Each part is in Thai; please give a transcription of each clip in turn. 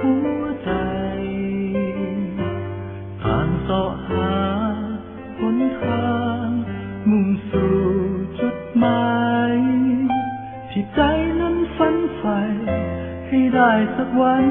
หัวใจทางเสาหาหนทางมุ่งสู่จุดหมายที่ใจนั้นฝันใฝ่ให้ได้สักวัน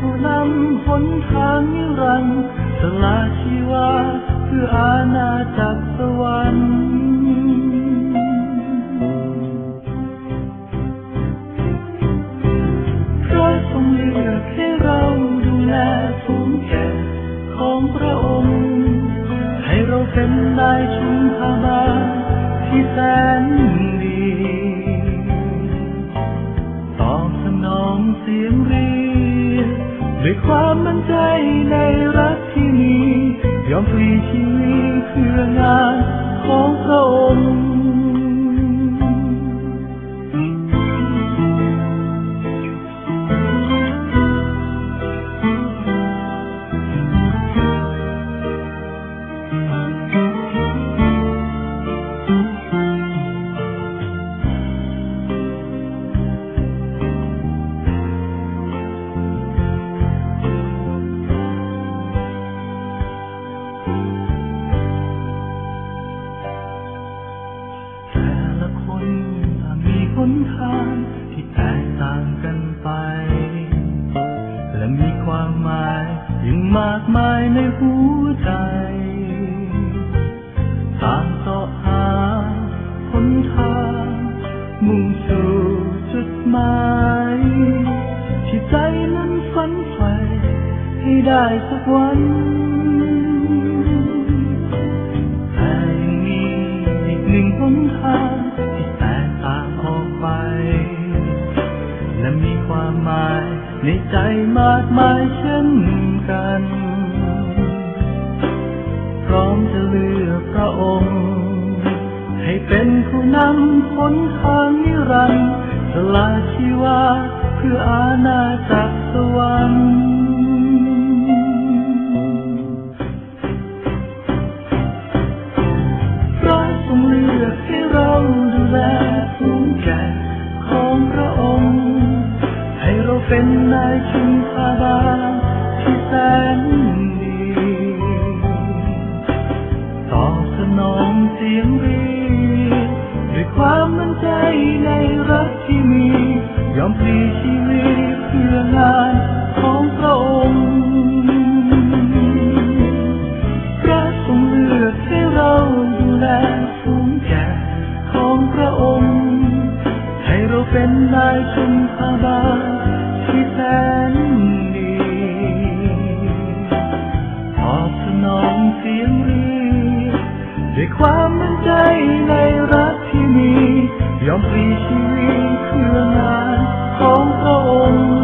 ผู้นำหนทางนิรันดร์สละชีวาเพื่ออาณาจักรสวรรค์พระทรงเลือกให้เราดูแลฝูงแกะของพระองค์ ให้เราเป็นนายชุมพาบาที่แสนดี ความมั่นใจในรักที่มี ยอมพลีชีวิตเพื่องาน หนทางที่แตกต่างกันไป และมีความหมายยิ่งมากมายในหัวใจต่างต่อหาหนทางมุ่งสู่จุดหมายที่ใจนั้นฝันใฝ่ให้ได้สักวันแต่ยังมีอีกหนึ่งหนทาง ในใจมากมายเช่นกัน พร้อมจะเลือกพระองค์ ให้เป็นผู้นำหนทางนิรันดร์สละชีวาเพื่ออาณาจักรสวรรค์ ใจในรักที่มี ยอมพลีชีวิตเพื่องานของพระองค์พระทรงเลือกให้เราดูแลฝูงแกะของพระองค์ ให้เราเป็นนายชุมพาบาลที่แสนดีตอบสนองเสียงเรียกด้วยความมั่นใจในรักที่มี ยอมปรีชีวิตเพื่องานของพระองค์